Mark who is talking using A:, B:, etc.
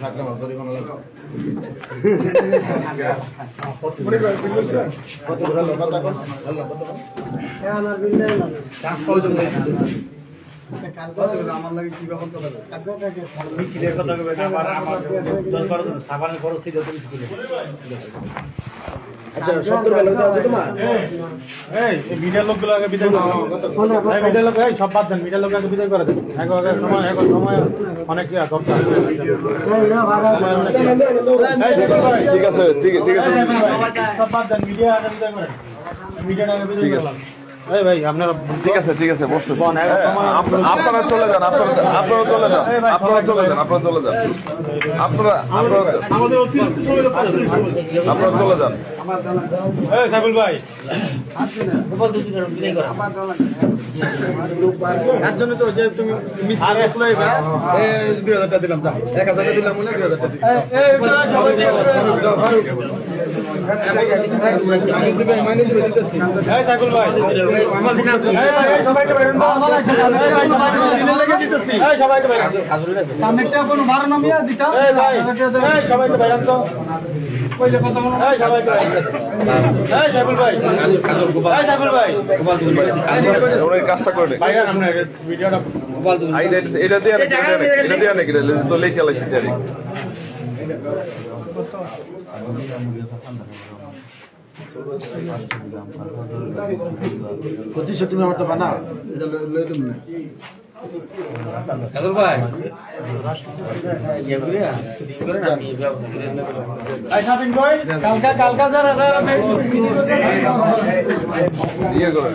A: থাকলাম সরি কোনো লাগবে আচ্ছা সত্তর বেলা আছে তোমার
B: এই এই মিডিয়ার লোকগুলো আগে বিদায় করো এই মিডিয়ার লোক এই সব বাদ দেন মিডিয়ার লোক আগে বিদায় করে দেন এখন আগে সময় এখন অনেক
C: ঠিক আছে ঠিক আছে।
B: সব বাদ দেন মিডিয়া আগে বিদায় করেন। মিডিয়াটা আগে বিদায় করলাম। এই ভাই আপনারা
C: ঠিক আছে ঠিক আছে বসতে আপনারা চলে যান আপনারা আপনারা চলে যান আপনারা চলে যান আপনারা চলে যান। আপনারা আপনারা আপনারা চলে যান।
B: এই ভাই।
A: এর জন্য তো যে তুমি দুই হাজার টাকা দিলাম এক হাজার টাকা দিলাম দুই হাজার টাকা
B: সবাইকে ভাই, এই
C: কাজটা করে। এটা- দিয়ে এটা দিয়ে তো লেখা
A: পঁচিশশো তুমি আমার তো বানা এটা লই তুমি না।
B: এই, শাবিন ভাই, কালকা কালকা যারা যারা
C: ইয়ে করে।